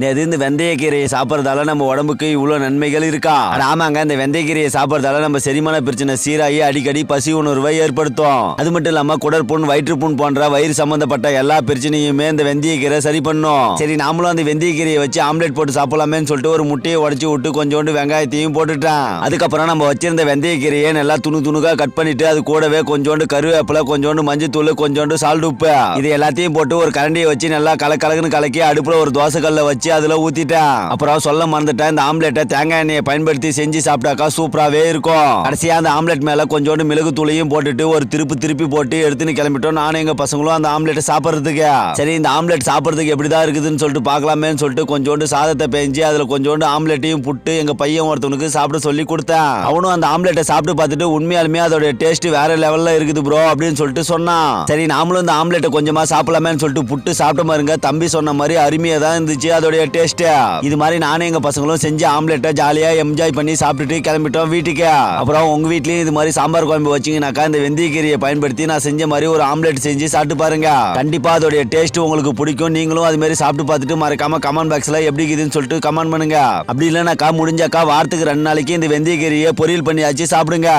நேது இந்த வெந்தயக்கீரையை சாப்பிட்றதால நம்ம உடம்புக்கு இவ்வளோ நன்மைகள் இருக்கா? ஆமாங்க இந்த வெந்தயக்கீரையை சாப்பிட்றதால நம்ம செரிமான பிரச்சனை சீராகி அடிக்கடி பசி உணர்வை ஏற்படுத்தும். அது மட்டும் இல்லாம குடற்புண் வயிற்றுப்புண் போன்ற வயிறு சம்பந்தப்பட்ட எல்லா பிரச்சனையுமே இந்த வெந்தயக்கீரை சரி பண்ணும். சரி நாமளும் அந்த வெந்தயக்கீரையை வச்சு ஆம்லெட் போட்டு சாப்பிடலாமேன்னு சொல்லிட்டு ஒரு முட்டையை உடச்சி விட்டு கொஞ்சோண்டு வெங்காயத்தையும் போட்டுட்டேன். அதுக்கப்புறம் நம்ம வச்சிருந்த வெந்தயக்கீரையை நல்லா துணு துணுக்கா கட் பண்ணிட்டு அது கூடவே கொஞ்சோண்டு கருவேப்பிலை கொஞ்சோண்டு மஞ்சத்தூள் கொஞ்சோண்டு சால்ட் உப்பு. இது எல்லாத்தையும் போட்டு ஒரு கரண்டியை வச்சு நல்லா கலக்கலக்குன்னு கலக்கி அடுப்புல ஒரு தோசை வச்சு வச்சு அதில் ஊற்றிட்டேன் அப்புறம் சொல்ல மறந்துட்டேன் இந்த ஆம்லெட்டை தேங்காய் எண்ணெயை பயன்படுத்தி செஞ்சு சாப்பிட்டாக்கா சூப்பராகவே இருக்கும். கடைசியாக அந்த ஆம்லெட் மேலே கொஞ்சோண்டு மிளகு தூளையும் போட்டுட்டு ஒரு திருப்பி திருப்பி போட்டு எடுத்துன்னு கிளம்பிட்டோம். நானும் எங்கள் பசங்களும் அந்த ஆம்லெட்டை சாப்பிட்றதுக்கு. சரி இந்த ஆம்லெட் சாப்பிட்றதுக்கு எப்படி தான் இருக்குதுன்னு சொல்லிட்டு பார்க்கலாமேன்னு சொல்லிட்டு கொஞ்சோண்டு சாதத்தை பெஞ்சு அதில் கொஞ்சோண்டு ஆம்லெட்டையும் புட்டு எங்கள் பையன் ஒருத்தவனுக்கு சாப்பிட சொல்லி கொடுத்தேன். அவனும் அந்த ஆம்லெட்டை சாப்பிட்டு பார்த்துட்டு உண்மையாலுமே அதோட டேஸ்ட் வேற லெவலில் இருக்குது ப்ரோ அப்படின்னு சொல்லிட்டு சொன்னான். சரி நாமளும் இந்த ஆம்லெட்டை கொஞ்சமாக சாப்பிடலாமேன்னு சொல்லிட்டு புட்டு சாப்பிட்ட மாதிரிங்க தம்பி சொன்ன மாதிரி அருமையாக தான் இருந்துச்சு. அதோட அதோடைய டேஸ்ட் இது மாதிரி நானும் எங்க பசங்களும் செஞ்சு ஆம்லெட்டை ஜாலியா என்ஜாய் பண்ணி சாப்பிட்டுட்டு கிளம்பிட்டோம் வீட்டுக்கு. அப்புறம் உங்க வீட்லயும் இது மாதிரி சாம்பார் குழம்பு வச்சீங்கன்னாக்கா இந்த வெந்தயக்கீரியை பயன்படுத்தி நான் செஞ்ச மாதிரி ஒரு ஆம்லெட் செஞ்சு சாப்பிட்டு பாருங்க. கண்டிப்பா அதோடைய டேஸ்ட் உங்களுக்கு பிடிக்கும். நீங்களும் அது மாதிரி சாப்பிட்டு பார்த்துட்டு மறக்காம கமெண்ட் பாக்ஸ்ல எப்படி இருக்குதுன்னு சொல்லிட்டு கமெண்ட் பண்ணுங்க. அப்படி இல்லைனாக்கா முடிஞ்சாக்கா வாரத்துக்கு ரெண்டு நாளைக்கு இந்த வெந்தயக்கீரியை பொரியல் பண்ணியாச்சு சாப்பிடுங்க.